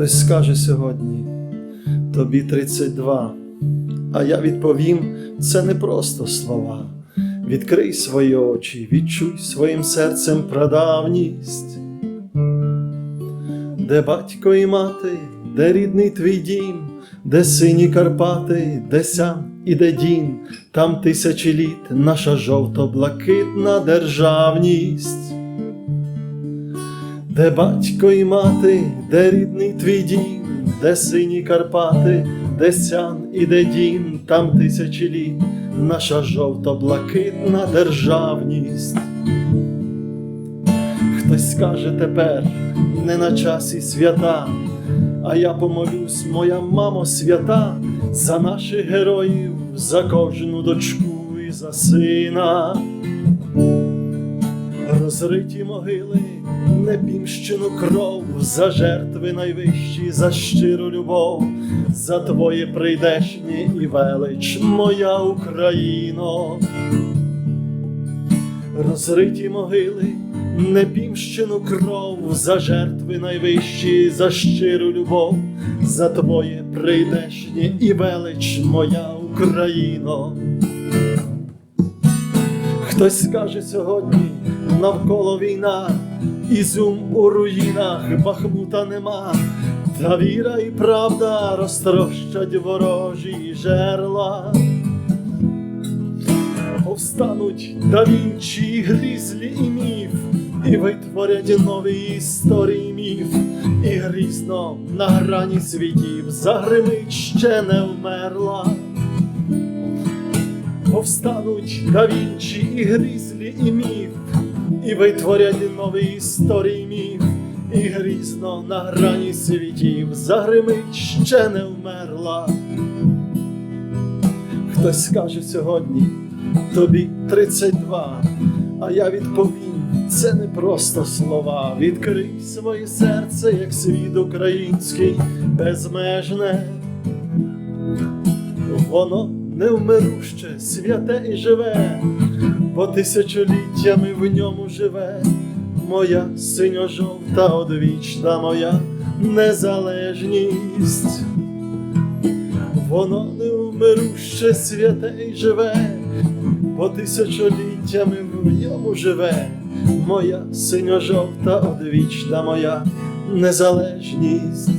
Хтось скаже сьогодні, тобі 32, а я відповім, це не просто слова. Відкрий свої очі, відчуй своїм серцем прадавність, де батько і мати, де рідний твій дім, де сині Карпати, де сян і де дін, там тисячі літ наша жовто-блакитна державність. Де батько і мати, де рідний твій дім, де сині Карпати, де сян і де дім, там тисячі літ наша жовто-блакитна державність. Хтось скаже тепер не на часі свята, а я помолюсь, моя мамо свята, за наших героїв, за кожну дочку і за сина. Розриті могили, непімщену кров, за жертви найвищі, за щиру любов, за твоє прийдешнє і велич, моя Україно. Розриті могили, непімщену кров, за жертви найвищі, за щиру любов, за твоє прийдешнє і велич, моя Україно. Хтось скаже сьогодні навколо війна, Ізюм у руїнах, Бахмута нема, та віра і правда розтрощать ворожі жерла. Повстануть да Вінчі, грізлі і міф, і витворять нові історії міф, і грізно на грані світів загримить ще не вмерла. Повстануть да Вінчі і грізлі і міф, і витворять нові історії міф, і грізно на грані світів загримить ще не вмерла. Хтось скаже сьогодні, тобі 32, а я відповім, це не просто слова. Відкрий своє серце, як світ український, безмежне. Воно невмируще, святе і живе, бо тисячоліттями в ньому живе моя синьо-жовта одвічна моя незалежність. Воно невмируще, святе і живе, бо тисячоліттями в ньому живе моя синьо-жовта одвічна моя незалежність.